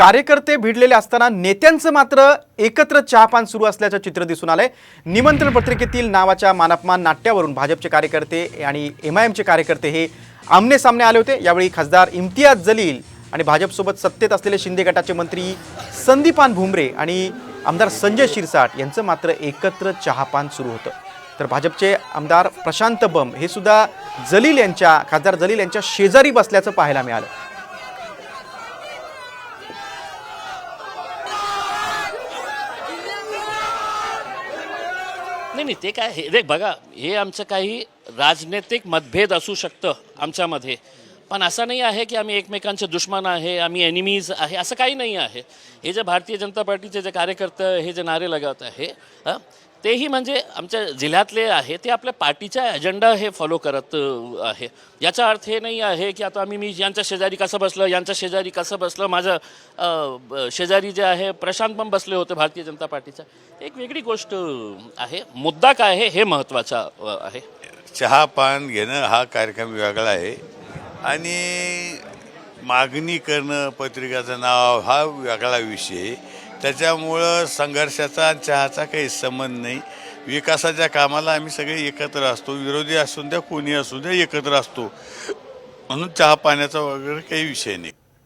कार्यकर्ते भिडलेले असताना नेत्यांचं मात्र एकत्र चहापान सुरू असल्याचं चित्र दिसून आलंय. निमंत्रण पत्रिकेतील नावाच्या मानापमान नाट्यावरून भाजपचे कार्यकर्ते आणि एम आय एमचे कार्यकर्ते हे आमने सामने आले होते. यावेळी खासदार इम्तियाज जलील आणि भाजपसोबत सत्तेत असलेले शिंदे गटाचे मंत्री संदीपान भुमरे आणि आमदार संजय शिरसाट यांचं मात्र एकत्र चहापान सुरू होतं. तर भाजपचे आमदार प्रशांत बम हे सुद्धा जलील यांच्या खासदार जलील यांच्या शेजारी बसल्याचं पाहायला मिळालं. नाही नाही ते काय हे देख बघा हे आमचं काही राजनैतिक मतभेद असू शकतं आमच्यामध्ये. पण असं नाही आहे की आम्ही एकमेकांचे दुश्मन आहे आम्ही एनिमीज आहे असं काही नाही आहे. हे जे भारतीय जनता पार्टीचे जे कार्यकर्ते हे जे नारे लगावत आहे तेही म्हणजे आमच्या जिल्ह्यातले आहे ते आपल्या पार्टीचा अजेंडा हे फॉलो करत आहे. याचा अर्थ हे नाही आहे की आता आम्ही मी यांच्या शेजारी कसं बसलं यांच्या शेजारी कसं बसलं माझं शेजारी जे आहे प्रशांत पण बसले होते भारतीय जनता पार्टीचा एक वेगळी गोष्ट आहे. मुद्दा काय आहे हे महत्त्वाचा आहे. चहा पान घेणं हा कार्यक्रम वेगळा आहे. आणि मागणी करणं पत्रिकाचं नाव हा वेगळा विषय. त्याच्यामुळं संघर्षाचा आणि चहाचा काही संबंध नाही. विकासाच्या कामाला आम्ही सगळे एकत्र असतो. विरोधी असून द्या कोणी असू द्या एकत्र असतो. म्हणून चहा पाण्याचा वगैरे काही विषय नाही.